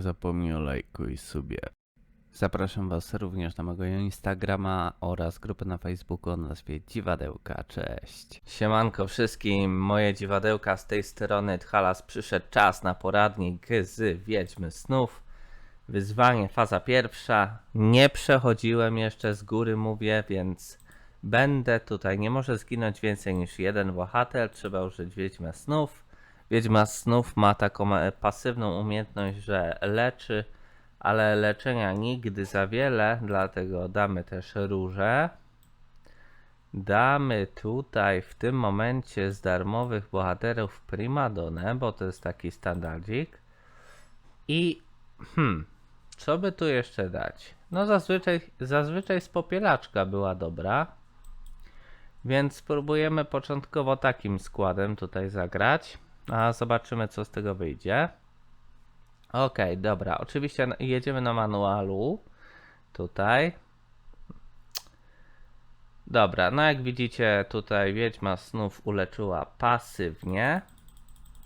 nie zapomnij o lajku i subie. Zapraszam Was również na mojego Instagrama oraz grupę na Facebooku o nazwie Dziwadełka. Cześć. Siemanko wszystkim, moje dziwadełka z tej strony Thalas. Przyszedł czas na poradnik z Wiedźmy Snów. Wyzwanie, faza pierwsza. Nie przechodziłem jeszcze z góry, mówię, więc będę tutaj. Nie może zginąć więcej niż jeden bohater. Trzeba użyć Wiedźmę Snów. Wiedźma Snów ma taką e, pasywną umiejętność, że leczy, ale leczenia nigdy za wiele, dlatego damy też róże. Damy tutaj w tym momencie z darmowych bohaterów Primadonę, bo to jest taki standardzik. I hmm, co by tu jeszcze dać? No zazwyczaj, zazwyczaj z popielaczka była dobra. Więc spróbujemy początkowo takim składem tutaj zagrać, a zobaczymy co z tego wyjdzie. Okej, dobra, oczywiście jedziemy na manualu. Tutaj. Dobra, no jak widzicie tutaj Wiedźma Snów uleczyła pasywnie.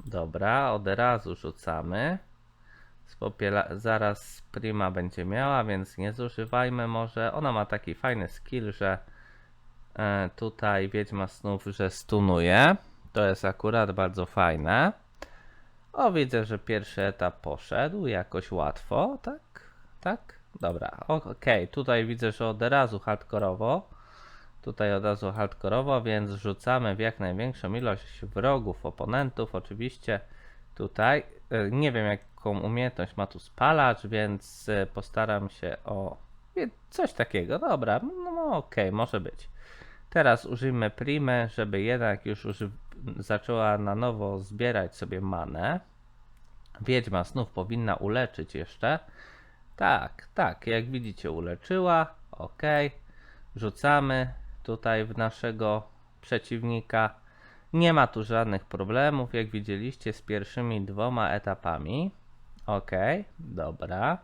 Dobra, od razu rzucamy. Z popiela- zaraz Prima będzie miała, więc nie zużywajmy może. Ona ma taki fajny skill, że e, tutaj Wiedźma Snów, że stunuje. To jest akurat bardzo fajne. O, widzę, że pierwszy etap poszedł jakoś łatwo, tak? Tak? Dobra, okej, tutaj widzę, że od razu hardkorowo. Tutaj od razu hardkorowo, więc rzucamy w jak największą ilość wrogów, oponentów. Oczywiście tutaj e, nie wiem jaką umiejętność ma tu spalacz, więc e, postaram się o coś takiego. Dobra, no, no okej, może być. Teraz użyjmy primę, żeby jednak już zaczęła na nowo zbierać sobie manę. Wiedźma snów powinna uleczyć jeszcze. Tak, tak, jak widzicie uleczyła. Ok. Rzucamy tutaj w naszego przeciwnika. Nie ma tu żadnych problemów, jak widzieliście z pierwszymi dwoma etapami. Ok, dobra.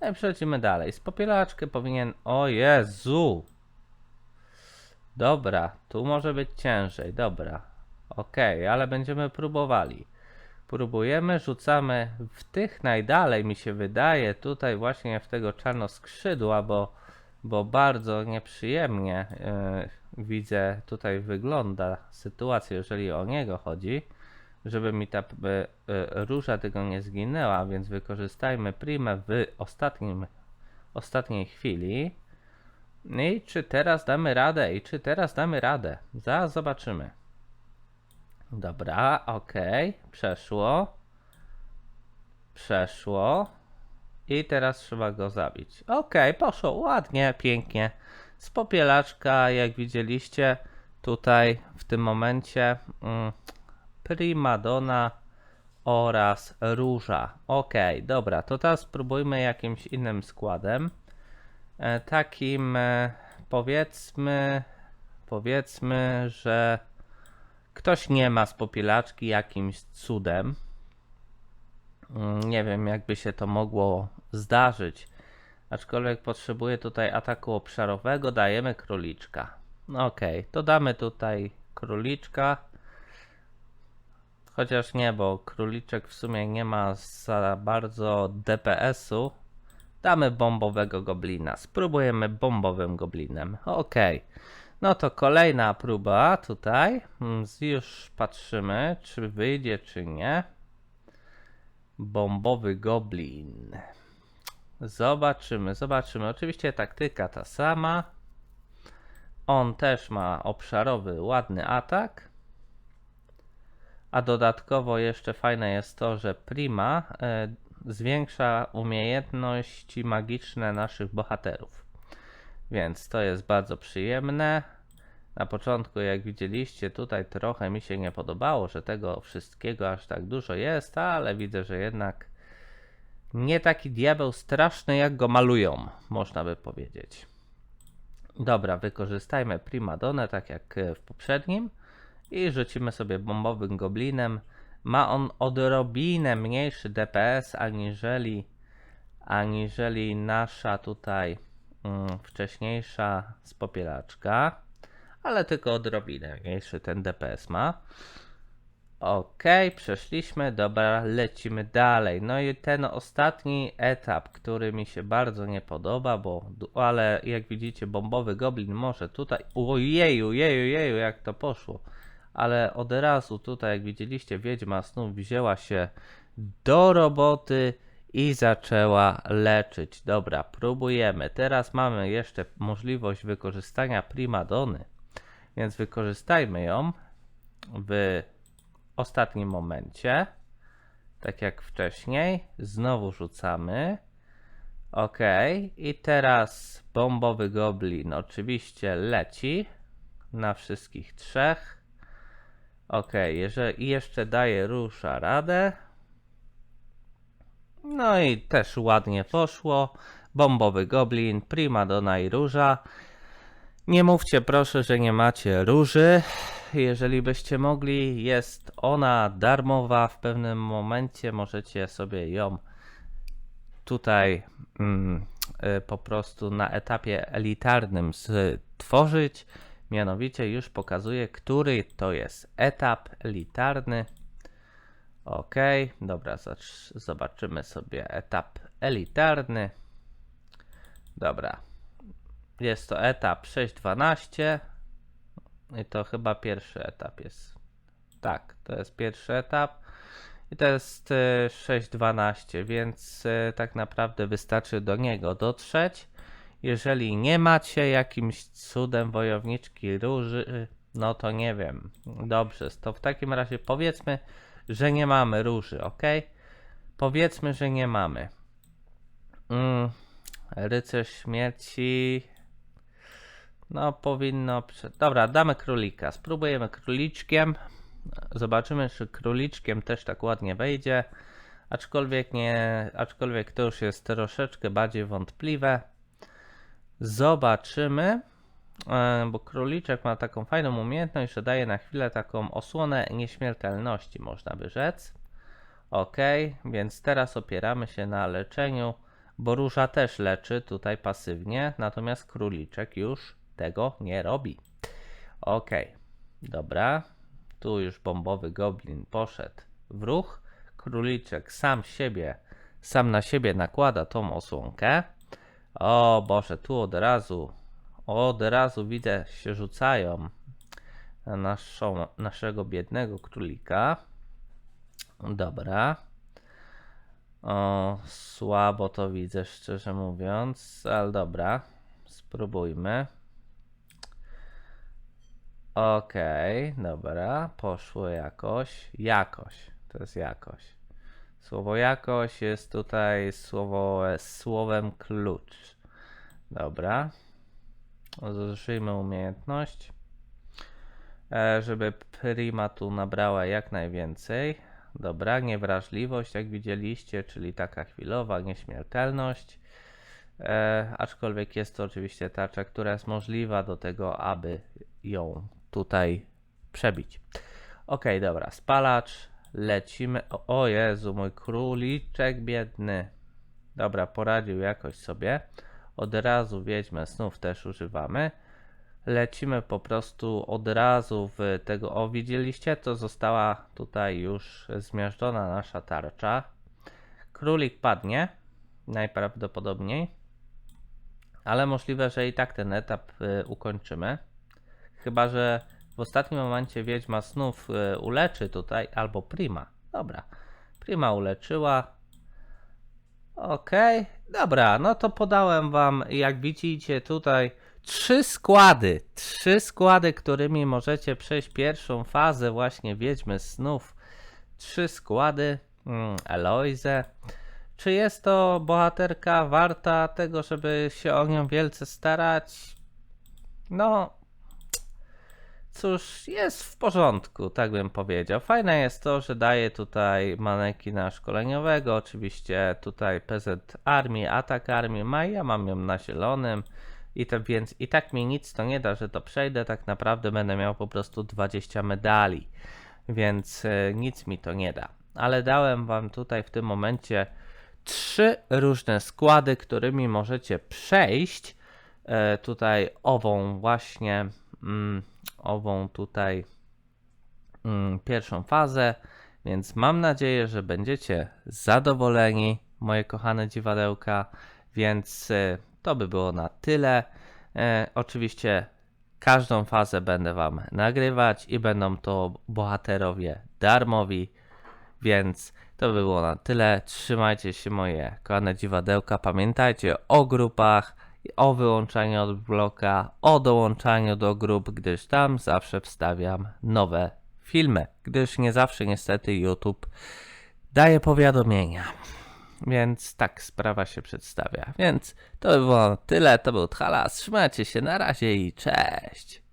No i przechodzimy dalej. Z popielaczkę powinien... O Jezu! Dobra, tu może być ciężej, dobra. Okej, ale będziemy próbowali. Próbujemy, rzucamy w tych najdalej, mi się wydaje, tutaj właśnie w tego czarnoskrzydła, bo, bo bardzo nieprzyjemnie yy, widzę, tutaj wygląda sytuacja, jeżeli o niego chodzi, żeby mi ta y, róża tego nie zginęła, więc wykorzystajmy primę w ostatnim, ostatniej chwili. I czy teraz damy radę? I czy teraz damy radę? Zaraz zobaczymy. Dobra, okej, przeszło. Przeszło. I teraz trzeba go zabić. Okej, poszło ładnie, pięknie. Z popielaczka, jak widzieliście, tutaj w tym momencie mm, Primadonna oraz Róża. Okej, dobra, to teraz spróbujmy jakimś innym składem. E, takim e, powiedzmy, powiedzmy, że ktoś nie ma z popielaczki jakimś cudem. Mm, Nie wiem, jakby się to mogło zdarzyć. Aczkolwiek potrzebuję tutaj ataku obszarowego, dajemy króliczka. Okej, to damy tutaj króliczka. Chociaż nie, bo króliczek w sumie nie ma za bardzo DPS-u. Damy bombowego goblina. Spróbujemy bombowym goblinem. Okej. No to kolejna próba tutaj. Mm, z- Już patrzymy, czy wyjdzie, czy nie. Bombowy goblin. Zobaczymy, zobaczymy. Oczywiście taktyka ta sama. On też ma obszarowy, ładny atak. A dodatkowo jeszcze fajne jest to, że Prima e, zwiększa umiejętności magiczne naszych bohaterów. Więc to jest bardzo przyjemne. Na początku, jak widzieliście, tutaj trochę mi się nie podobało, że tego wszystkiego aż tak dużo jest, ale widzę, że jednak nie taki diabeł straszny, jak go malują, można by powiedzieć. Dobra, wykorzystajmy Primadonę, tak jak w poprzednim i rzucimy sobie bombowym goblinem. Ma on odrobinę mniejszy DPS aniżeli, aniżeli nasza tutaj wcześniejsza spopielaczka, ale tylko odrobinę mniejszy ten DPS ma. Okej, przeszliśmy, dobra, lecimy dalej. No i ten ostatni etap, który mi się bardzo nie podoba, bo, ale jak widzicie, bombowy goblin może tutaj, ojeju, jeju, jeju, jak to poszło. Ale od razu tutaj, jak widzieliście, wiedźma snów wzięła się do roboty i zaczęła leczyć. Dobra, próbujemy. Teraz mamy jeszcze możliwość wykorzystania primadony, więc wykorzystajmy ją w ostatnim momencie. Tak jak wcześniej. Znowu rzucamy. Ok. I teraz bombowy goblin oczywiście leci na wszystkich trzech. Ok, jeżeli jeszcze daje rusza radę. No i też ładnie poszło. Bombowy goblin, primadona i róża. Nie mówcie proszę, że nie macie róży. Jeżeli byście mogli, jest ona darmowa. W pewnym momencie możecie sobie ją tutaj mm, y, po prostu na etapie elitarnym stworzyć. Mianowicie już pokazuję, który to jest etap elitarny. Ok, dobra, zobaczymy sobie etap elitarny. Dobra, jest to etap 6.12 i to chyba pierwszy etap jest. Tak, to jest pierwszy etap i to jest e, 6.12, więc e, tak naprawdę wystarczy do niego dotrzeć. Jeżeli nie macie jakimś cudem wojowniczki róży, no to nie wiem. Dobrze, to w takim razie powiedzmy, że nie mamy róży, ok? Powiedzmy, że nie mamy. Mm, rycerz śmierci. No, powinno. Dobra, damy królika. Spróbujemy króliczkiem. Zobaczymy, czy króliczkiem też tak ładnie wejdzie. Aczkolwiek nie. Aczkolwiek to już jest troszeczkę bardziej wątpliwe. Zobaczymy. E, Bo króliczek ma taką fajną umiejętność, że daje na chwilę taką osłonę nieśmiertelności, można by rzec. Ok, więc teraz opieramy się na leczeniu, bo róża też leczy tutaj pasywnie, natomiast króliczek już tego nie robi. Ok, dobra. Tu już bombowy goblin poszedł w ruch. Króliczek sam siebie, sam na siebie nakłada tą osłonkę. O Boże, tu od razu, od razu widzę się rzucają na naszą, naszego biednego królika. Dobra. O, słabo to widzę, szczerze mówiąc, ale dobra, spróbujmy. Okej, dobra, poszło jakoś. Jakoś, to jest jakoś. Słowo jakoś jest tutaj słowo, słowem klucz. Dobra. Zużyjmy umiejętność, e, żeby prima tu nabrała jak najwięcej. Dobra, niewrażliwość, jak widzieliście, czyli taka chwilowa nieśmiertelność. E, aczkolwiek jest to oczywiście tarcza, która jest możliwa do tego, aby ją tutaj przebić. Ok, dobra, spalacz, lecimy. O, o Jezu, mój króliczek biedny. Dobra, poradził jakoś sobie. Od razu wiedźmę snów też używamy. Lecimy po prostu od razu w tego. O, widzieliście? To została tutaj już zmiażdżona nasza tarcza. Królik padnie najprawdopodobniej, ale możliwe, że i tak ten etap y, ukończymy. Chyba, że w ostatnim momencie wiedźma snów y, uleczy tutaj, albo Prima. Dobra, Prima uleczyła. Okej, dobra, no to podałem wam, jak widzicie tutaj, trzy składy. Trzy składy, którymi możecie przejść pierwszą fazę właśnie Wiedźmy Snów. Trzy składy. Mm, Eloise. Czy jest to bohaterka warta tego, żeby się o nią wielce starać? No, cóż, jest w porządku, tak bym powiedział. Fajne jest to, że daje tutaj manekina szkoleniowego, oczywiście tutaj PZ Armii, Atak Armii, ma ja mam ją na zielonym. I to więc i tak mi nic to nie da, że to przejdę. Tak naprawdę będę miał po prostu 20 medali, więc e, nic mi to nie da. Ale dałem wam tutaj w tym momencie trzy różne składy, którymi możecie przejść e, tutaj ową właśnie mm, ową tutaj mm, pierwszą fazę, więc mam nadzieję, że będziecie zadowoleni, moje kochane dziwadełka, więc e, to by było na tyle. E, oczywiście każdą fazę będę Wam nagrywać i będą to bohaterowie darmowi, więc to by było na tyle. Trzymajcie się moje kochane dziwadełka. Pamiętajcie o grupach, o wyłączaniu od bloka, o dołączaniu do grup, gdyż tam zawsze wstawiam nowe filmy, gdyż nie zawsze niestety YouTube daje powiadomienia. Więc tak sprawa się przedstawia. Więc to by było tyle. To był Thalas. Trzymajcie się na razie i cześć.